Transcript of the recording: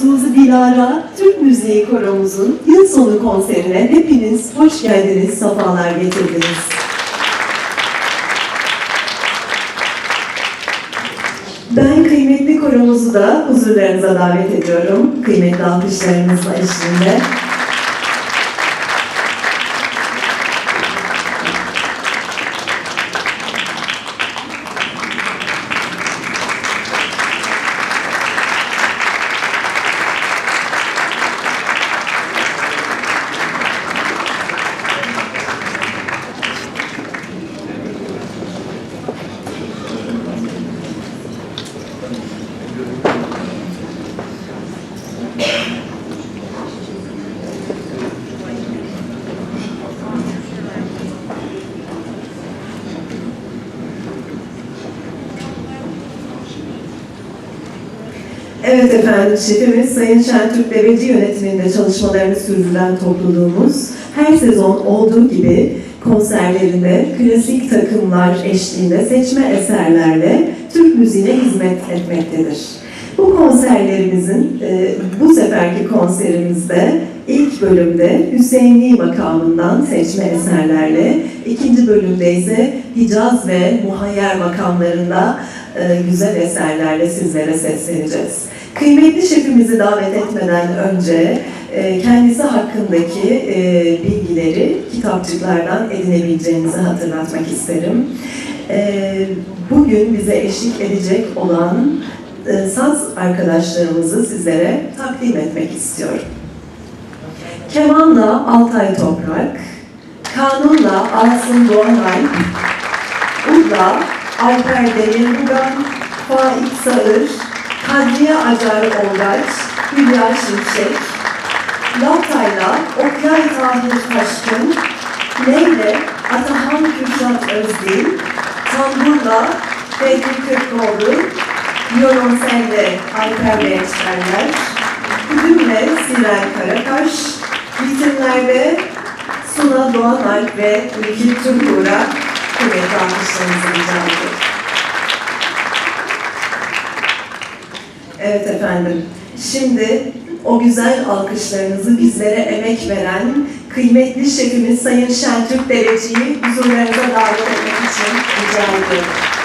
Suzi Dilara Türk Müziği Koromuzun yıl sonu konserine hepiniz hoş geldiniz, sefalar getirdiniz. Ben kıymetli koromuzu da huzurlarınıza davet ediyorum. Kıymetli alkışlarınızla eşliğinde. Evet efendim, şefimiz Sayın Şentürk Deveci yönetiminde çalışmalarını sürdüren topluluğumuz her sezon olduğu gibi konserlerinde klasik takımlar eşliğinde seçme eserlerle Türk müziğine hizmet etmektedir. Bu konserlerimizin, e, bu seferki konserimizde ilk bölümde Hüseyinli makamından seçme eserlerle, ikinci bölümde ise Hicaz ve Muhayyer makamlarında e, güzel eserlerle sizlere sesleneceğiz. Kıymetli şefimizi davet etmeden önce e, kendisi hakkındaki e, bilgileri kitapçıklardan edinebileceğinizi hatırlatmak isterim. E, Bugün bize eşlik edecek olan saz arkadaşlarımızı sizlere takdim etmek istiyorum. Kemanla Altay Toprak, Kanunla Asım Doğanay, Udla Alper Demirbugan, Faik Sağır, Kadriye Acar Olgaç, Hülya Şimşek, Latayla Okyay Tahir Taşkın, Leyle Atahan Kürşat Özdil, Tamburla Bedri Kökoğlu, Violonselle Alper Beşlerler, Güdümle Sirel Karakaş, ritimlerde Suna Doğanalp ve Ülkü Turgur'a kuvvetli alkışlarınızı rica ediyorum. Evet efendim. Şimdi o güzel alkışlarınızı bizlere emek veren kıymetli şefimiz Sayın Şentürk Dereci'yi huzurlarınıza davet etmek için rica ediyorum.